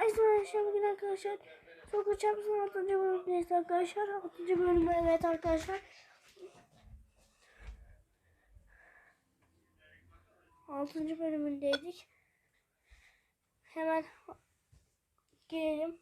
Arkadaşlar bugün arkadaşlar çok uçağımızın 6. bölümündeyiz arkadaşlar. 6. bölümü evet arkadaşlar. 6. bölümündeydik. Hemen girelim.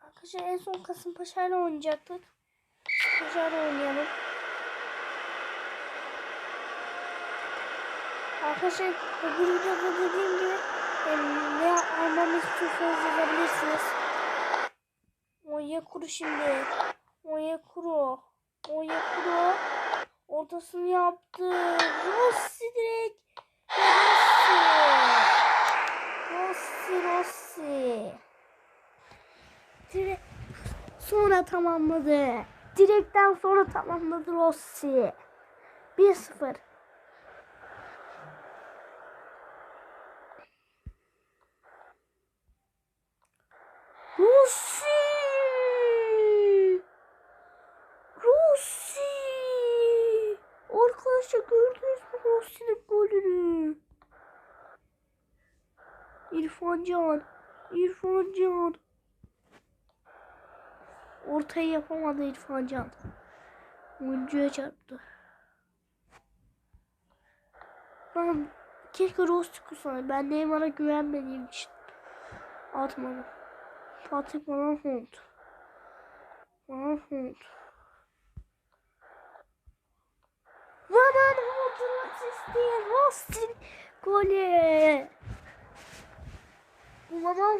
Arkadaşlar en son Kasımpaşa ile oynayacaktık. İle oynayalım. Arkadaşlar bu videoda dediğim gibi ne almamı istiyorsanız yazabilirsiniz. Oya kuru şimdi. Oya kuru. Oya kuru. Ortasını yaptı. Rossi direkt. Rossi. Rossi Rossi. Direkt sonra tamamladı. Direkten sonra tamamladı Rossi. 1-0. Rossi! Rossi! Arkadaşlar gördünüz mü Rossi'nin golünü? İrfan Can. İrfan Can. Ortayı yapamadı İrfan Can. Oyuncuya çarptı. Ben keşke Rossi kursaydı. Ben Neymar'a güvenmediğim için atmadım. Van Hont. Van Hont'un asisti. Rossi golü.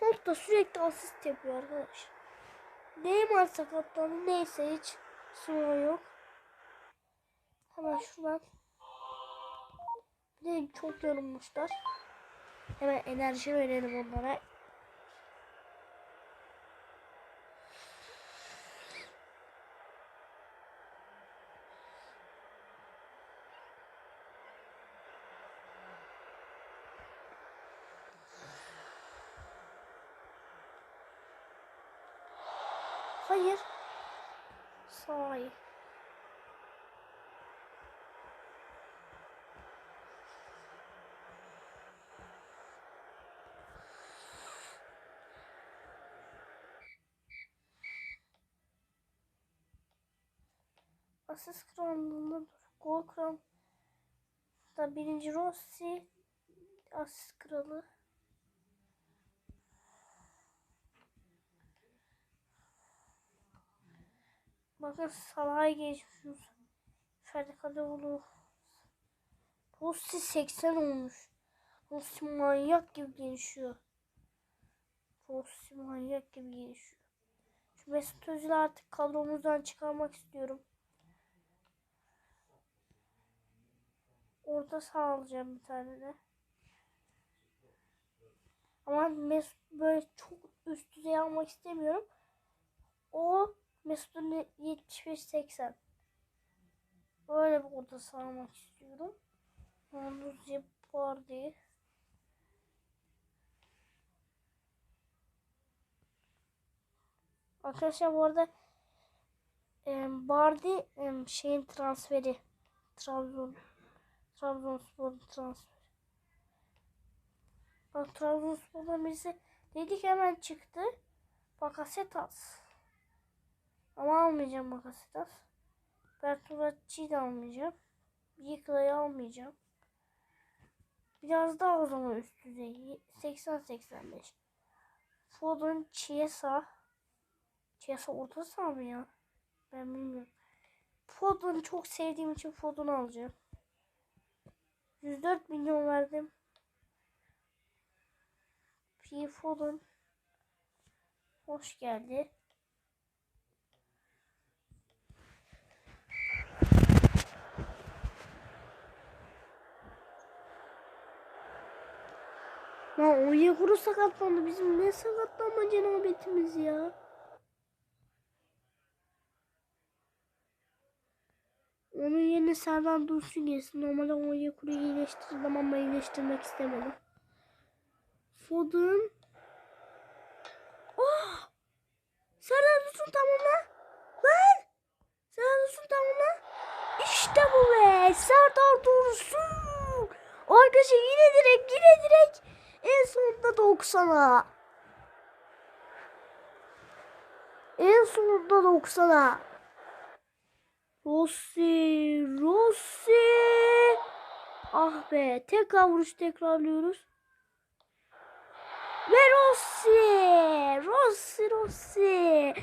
Hont da sürekli asist yapıyor arkadaşlar. Neymar sakatlandı. Neyse hiç sorun yok. Hemen şuradan. Bir de çok yorulmuşlar. Hemen enerji verelim onlara. Hayır. Sahi. Asist kralında gol kral da birinci Rossi asist kralı. Bakın Salah'a geçmişiz. Ferdi Kadıoğlu. Rossi 80 olmuş. Rossi manyak gibi gelişiyor. Rossi manyak gibi gelişiyor. Şu Mesut Özil'i artık kadromuzdan çıkarmak istiyorum. Orada sağlayacağım bir tane de. Ama Mesut böyle çok üst düzey almak istemiyorum. O Mesut'un 75-80. Böyle bir orta sağlamak istiyorum. Yalnızca var diye. Arkadaşlar bu arada e, Bardi e, şeyin transferi Trabzon Trabzonspor transferi. Bak Trabzonspor'dan birisi dedik hemen çıktı. Bakasetas. Ama almayacağım Bakasetas. Bertolacci'yi de almayacağım. Yikla'yı almayacağım. Biraz daha o zaman üst düzey. 80-85. Foden Chiesa. Chiesa orta saha mı ya? Ben bilmiyorum. Foden'ı çok sevdiğim için Foden'ı alacağım. 104 milyon verdim. P. Foden. Hoş geldi. Lan Onyekuru sakatlandı. Bizim ne sakatlanma cenabetimiz ya. Onun yerine Serdar Dursun gelsin. Normalde Onyekuru'yu iyileştirdim ama iyileştirmek istemedim. Foden. Oh! Serdar Dursun tamam lan. Lan! İşte bu be. Serdar Dursun. Arkadaşlar yine direkt yine direkt. En sonunda 90'a. En sonunda 90'a. Rossi, Rossi. Ah be, tekrar vuruş tekrarlıyoruz. Ve Rossi, Rossi, Rossi.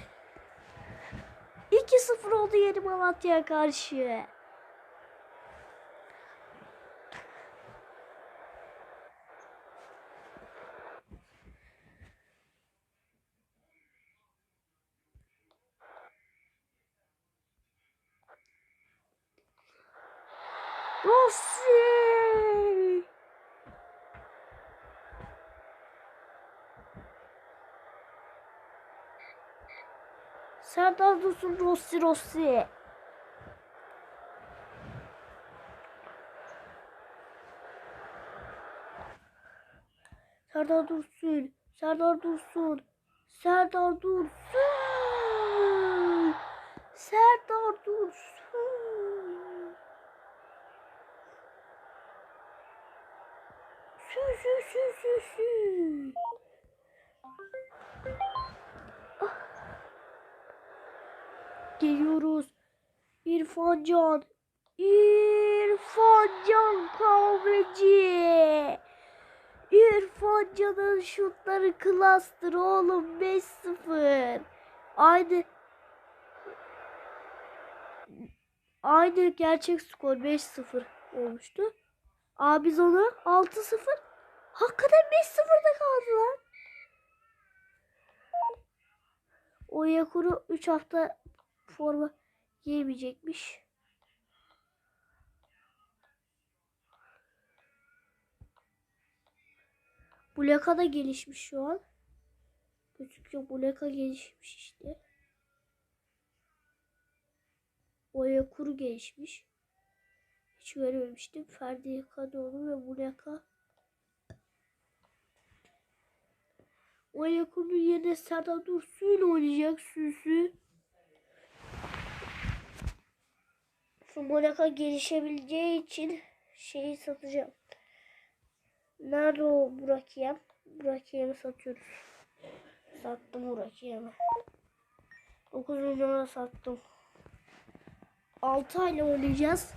2-0 oldu Yeni Malatya'ya karşı. Rossi. Serdar Dursun Rossi Rossi. Serdar Dursun. Serdar Dursun. Serdar Dursun. Serdar Dursun. Sü. Geliyoruz. İrfan Can. İrfan Can kahveci. İrfan Can'ın şutları klastır oğlum 5-0. Aynı Aynı gerçek skor 5-0 olmuştu. Aa biz onu 6-0 Hakikaten 5-0'da kaldı lan. Oyakuru 3 hafta forma giyemeyecekmiş. Buleka da gelişmiş şu an. Gözüküyor Buleka gelişmiş işte. Oyakuru gelişmiş. Hiç görmemiştim. Ferdi Kadıoğlu ve Buleka. Oyakuru yerine Serdar Dursun oynayacak Süsü. Şu Monaco gelişebileceği için şeyi satacağım. Nerede o Burak Yem? Burak Yem'i satıyoruz. Sattım Burak Yem'i. 9 milyona sattım. 6 ayla oynayacağız.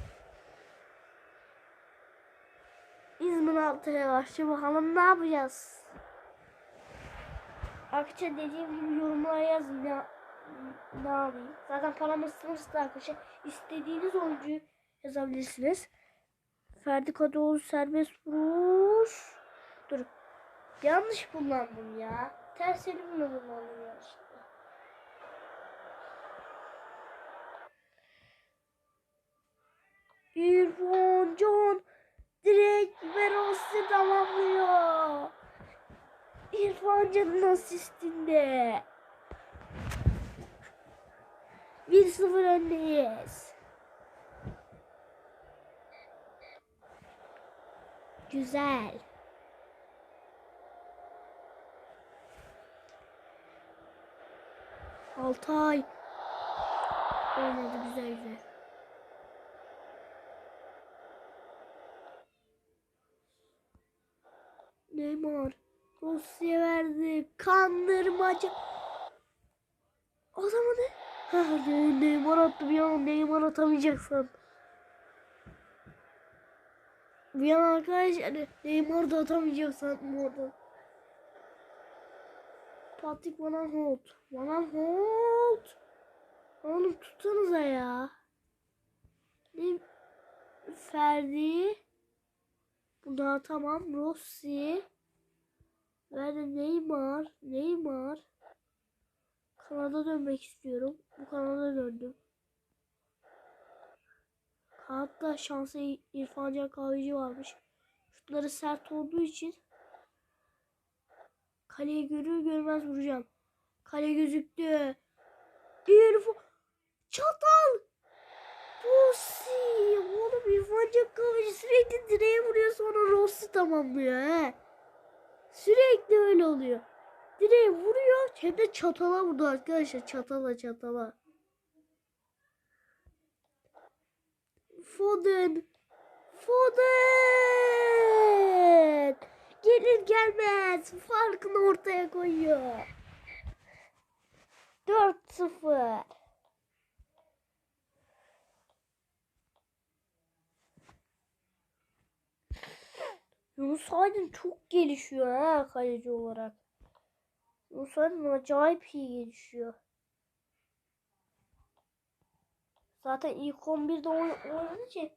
İzmir 6 ay var. Şimdi bakalım ne yapacağız? Arkadaşlar dediğim gibi yorumlara yazın ya ne yapayım. Zaten paramız sınırsız arkadaşlar. İstediğiniz oyuncuyu yazabilirsiniz. Ferdi Kadıoğlu serbest vuruş. Dur. Yanlış kullandım ya. Ters elimle kullandım yanlışlıkla. İrfan Can direkt Veros'u tamamlıyor. İrfan Can'ın asistinde. 1-0 öndeyiz. Güzel. Altay. Oynadı güzel güzel. Neymar. Rossi'ye verdi. Kandırmaca. Adamı ne? Neymar attı bir an Neymar atamayacaksan. Bir an arkadaş hani Neymar da atamayacak sandım oradan. Patrick Van Aanholt. Van Aanholt. Oğlum tutsanıza ya. Ne? Ferdi. Bu da tamam. Rossi. De Neymar. Neymar. Kanada dönmek istiyorum. Bu kanada döndüm. Kanatta şansı İrfan Can Kahveci varmış. Şutları sert olduğu için Kaleyi görür görmez vuracağım. Kale gözüktü. İrfan çatal. Rossi. Oğlum İrfan Can Kahveci sürekli direğe vuruyor sonra Rossi tamamlıyor he. Sürekli öyle oluyor. Direğe vuruyor hem de çatala vurdu arkadaşlar. Çatala çatala. Foden. Foden. Gelir gelmez farkını ortaya koyuyor. 4-0. Yunus Aydın çok gelişiyor ha kaleci olarak. Yunus Aydın acayip iyi gelişiyor. Zaten ilk 11'de oy oynadığı için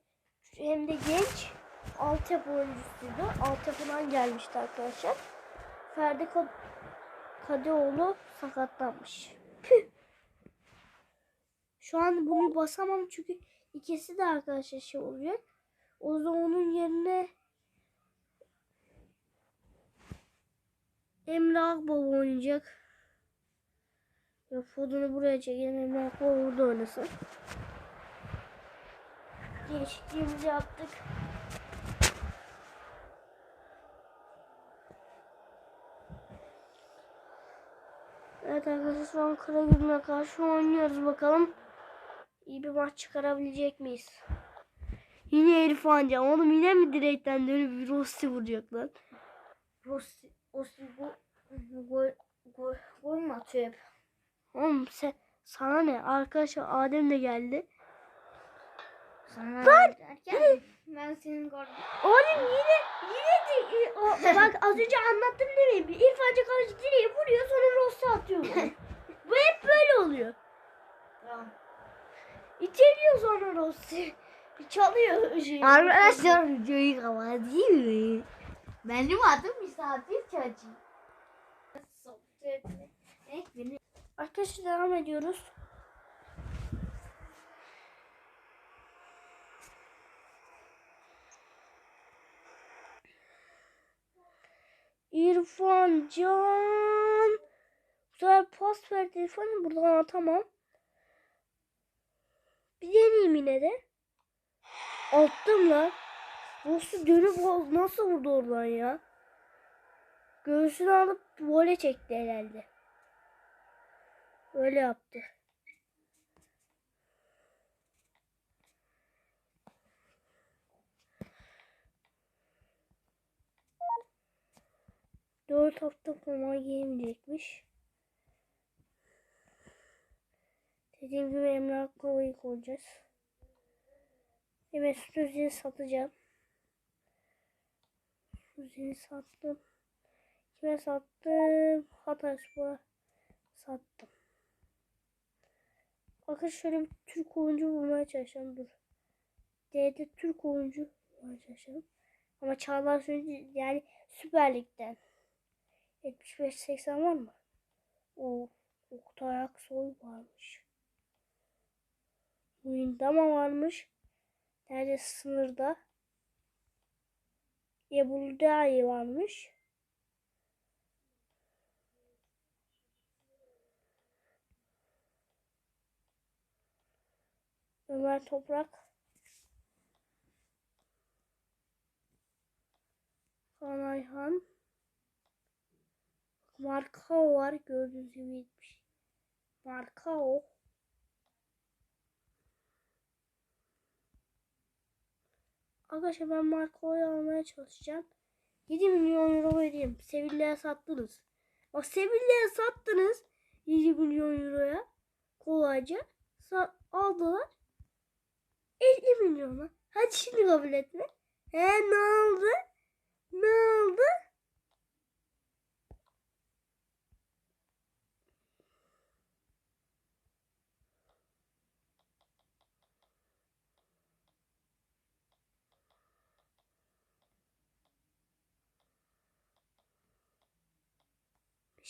hem de genç altyapı oyuncusuydu. Altyapıdan gelmişti arkadaşlar. Ferdi Kad Kadıoğlu sakatlanmış. Püh. Şu an bunu basamam çünkü ikisi de arkadaşlar şey oluyor. O zaman onun yerine Emre Akbaba oynayacak. Ya Foden'ı buraya çekelim. Emre Akbaba burada oynasın. Değişikliğimizi yaptık. Evet arkadaşlar şu an Karagümrük'e karşı oynuyoruz bakalım. İyi bir maç çıkarabilecek miyiz? Yine Elif Anca. Oğlum yine mi direkten dönüp Rossi vuracak lan? Rossi, Rossi bu gol, gol, gol mü atıyor hep? Oğlum sen, sana ne? Arkadaşlar Adem de geldi. Sana derken ben senin gol... Oğlum yine yine de, o, bak az önce anlattım değil mi? İlk önce kaleci direği vuruyor sonra Rossi atıyor. Bu hep böyle oluyor. Tamam. İteliyor sonra Rossi. Çalıyor şeyi. Arkadaşlar videoyu kapatayım mı? Benim adım misafir çocuğu. Arkadaşlar devam ediyoruz. İrfan Can. Sefer pas verdi İrfan. Buradan atamam. Bir deneyeyim yine de. Attım lan. Nasıl dönüp nasıl vurdu oradan ya? Göğsünü alıp vole çekti herhalde. Öyle yaptı. Dört hafta forma giyemeyecekmiş. Dediğim gibi Emre Akbaba'yı koyacağız. Evet Suzi'yi satacağım. Suzi'yi sattım. Kime sattım? Hatayspor'a sattım. Bakın şöyle bir Türk oyuncu bulmaya çalışacağım. Dur. D'de Türk oyuncu bulmaya çalışacağım. Ama Çağlar Söyüncü yani Süper Lig'den. 75-80 var mı? O Oktay Aksoy varmış. Windama varmış. Nerede sınırda? Ebuldayi varmış. Ömer Toprak. Kaan Ayhan. Markao var gördüğünüz gibi gitmiş. Markao. Arkadaşlar ben Markao'yu almaya çalışacağım. 7 milyon euro vereyim. Sevilla'ya sattınız. Bak Sevilla'ya sattınız. 7 milyon euroya. Kolayca. Sa- aldılar. 50 milyona. Hadi şimdi kabul etme. He ne oldu? Ne oldu?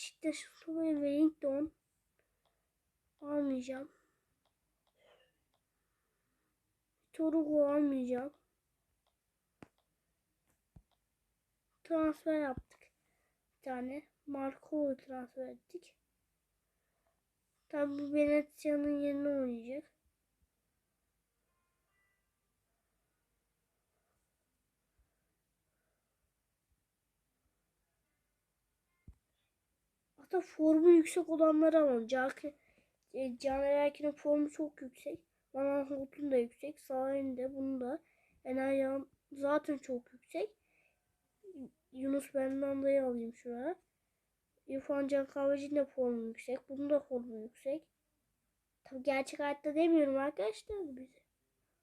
Beşiktaş Sulu Wellington almayacağım. Torugu almayacağım. Transfer yaptık. Bir tane Marco'yu transfer ettik. Tabi bu Venezia'nın yerine oynayacak. Hatta formu yüksek olanları alalım. Can, e, Erkin'in formu çok yüksek. Van Holt'un da yüksek. Salah'ın da bunu da. Enayam zaten çok yüksek. Yunus Bernanda'yı alayım şuraya. İrfan Can Kahveci'nin de formu yüksek. Bunun da formu yüksek. Tabii gerçek hayatta demiyorum arkadaşlar da bize.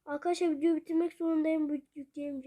Arkadaşlar video bitirmek zorundayım. Bu yükleyemeyeceğim.